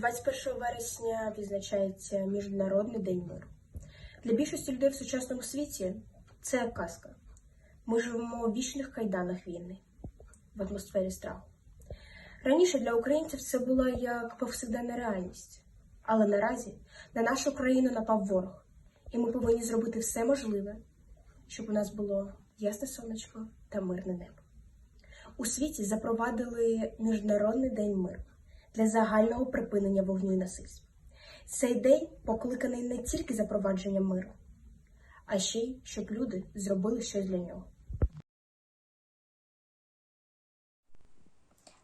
21 вересня відзначається Міжнародний день миру. Для більшості людей в сучасному світі це казка. Ми живемо у вічних кайданах війни, в атмосфері страху. Раніше для українців це була як повсякденна реальність, але наразі на нашу країну напав ворог, і ми повинні зробити все можливе, щоб у нас було ясне сонечко та мирне небо. У світі запровадили Міжнародний день миру для загального припинення вогню і насильства. Цей день покликаний не тільки запровадженням миру, а ще й щоб люди зробили щось для нього.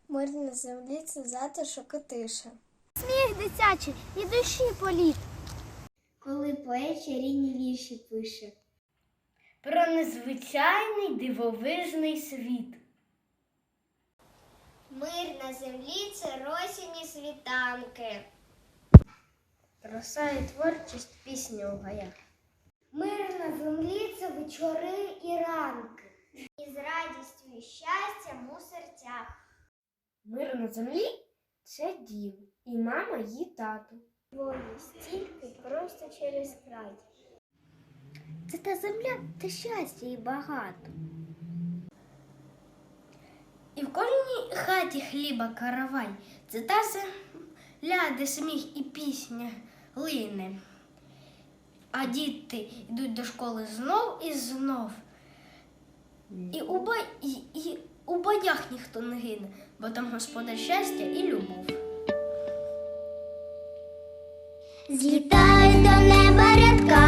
Мир на землі це затишок і тиша. Сміх дитячий і душі політ. Коли поет чарівні вірші пише. Про незвичайний дивовижний світ. Мир на землі це росіні світанки. Роса і творчість пісні у гаях. Мир на землі це вечори і ранки. І з радістю і щастям у серцях. Мир на землі це дім, і мама її тату. Волі стільки просто через край. Це та земля, та щастя і багато. І в кожній хаті хліба каравай. Це та земля, де сміх і пісня лине. А діти йдуть до школи знов і знов. І у, ба... і, і у боях ніхто не гине, бо там господар щастя і любов. Злітають до неба рядками,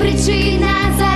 причина за